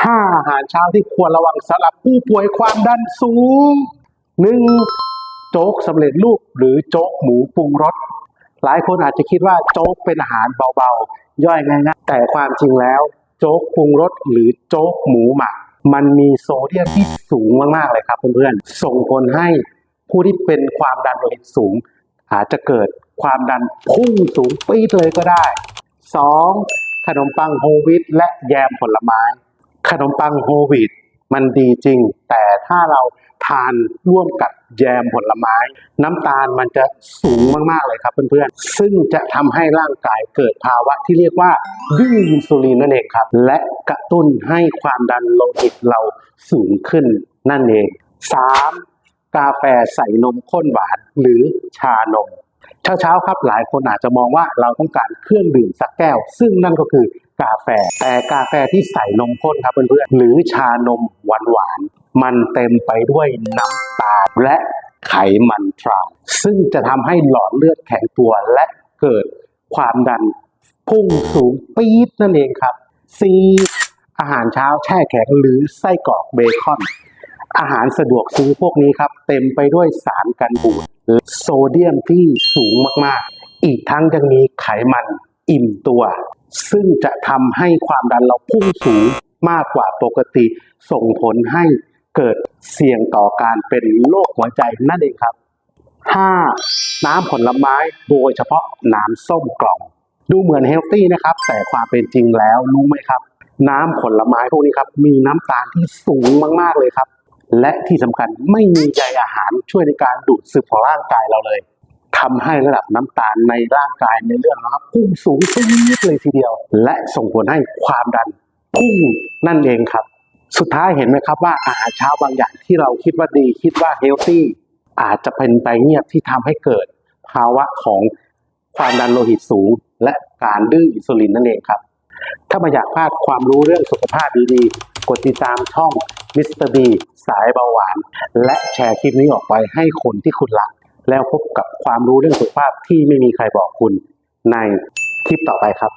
ห้าอาหารเช้าที่ควรระวังสำหรับผู้ป่วยความดันสูงหนึ่งโจ๊กสำเร็จรูปหรือโจ๊กหมูปรุงรสหลายคนอาจจะคิดว่าโจ๊กเป็นอาหารเบาๆ ย่อยง่ายๆแต่ความจริงแล้ว โจ๊กปรุงรสหรือโจ๊กหมูหมัก มันมีโซเดียมที่สูงมากๆเลยครับเพื่อนๆส่งผลให้ผู้ที่เป็นความดันโลหิตสูง อาจจะเกิดความดันพุ่งสูงปี๊ดเลยก็ได้ 2. ขนมปังโฮลวีตและแยมผลไม้ ขนมปังโฮลวีตมันดีจริง แต่ถ้าเราทานร่วมกับแยมผลไม้ น้ำตาลมันจะสูงมากๆเลยครับเพื่อนๆ ซึ่งจะทำให้ร่างกายเกิดภาวะที่เรียกว่าดื้ออินซูลินนั่นเองครับ และกระตุ้นให้ความดันโลหิตเราสูงขึ้นนั่นเอง 3. กาแฟใส่นมข้นหวานหรือชานม เช้าๆครับหลายคนอาจจะมองว่าเราต้องการเครื่องดื่มสักแก้ว ซึ่งนั่นก็คือ กาแฟ แต่กาแฟที่ใส่นมข้นครับเพื่อนๆหรือชานมหวานๆมันเต็มไปด้วยน้ำตาลและไขมันทรานส์ซึ่งจะทำให้หลอดเลือดแข็งตัวและเกิดความดันพุ่งสูงปี๊ดนั่นเองครับ 4. อาหารเช้าแช่แข็งหรือไส้กรอกเบคอน อาหารสะดวกซื้อพวกนี้ครับ เต็มไปด้วยสารกันบูดโซเดียมที่สูงมาก ๆ อีกทั้งยังมีไขมันอิ่มตัว ซึ่งจะทำให้ความดันเราพุ่งสูงมากกว่าปกติ ส่งผลให้เกิดเสี่ยงต่อการเป็นโรคหัวใจนั่นเองครับ 5. น้ำผลไม้โดยเฉพาะน้ำส้มกล่อง ดูเหมือนเฮลตี้นะครับ แต่ความเป็นจริงแล้วรู้ไหมครับ น้ำผลไม้พวกนี้ครับ มีน้ำตาลที่สูงมาก ๆ เลยครับ และที่สำคัญไม่มีใยอาหารช่วยในการดูดซึมของร่างกายเราเลย ทำให้ระดับน้ำตาลในร่างกายในเลือดนะครับพุ่งสูงขึ้นเลยทีเดียว และส่งผลให้ความดันพุ่งนั่นเองครับ สุดท้ายเห็นไหมครับว่าอาหารเช้าบางอย่างที่เราคิดว่าดี คิดว่าเฮลตี้อาจจะเป็นไปเงียบที่ทำให้เกิด ภาวะของความดันโลหิตสูง และการดื้ออินซูลินนั่นเองครับ ถ้าไม่อยากพลาดความรู้เรื่องสุขภาพดีๆ กดติดตามช่องมิสเตอร์บีสายเบาหวาน และแชร์คลิปนี้ออกไปให้คนที่คุณรัก แล้วพบกับความรู้เรื่องสุขภาพที่ไม่มีใครบอกคุณในคลิปต่อไปครับ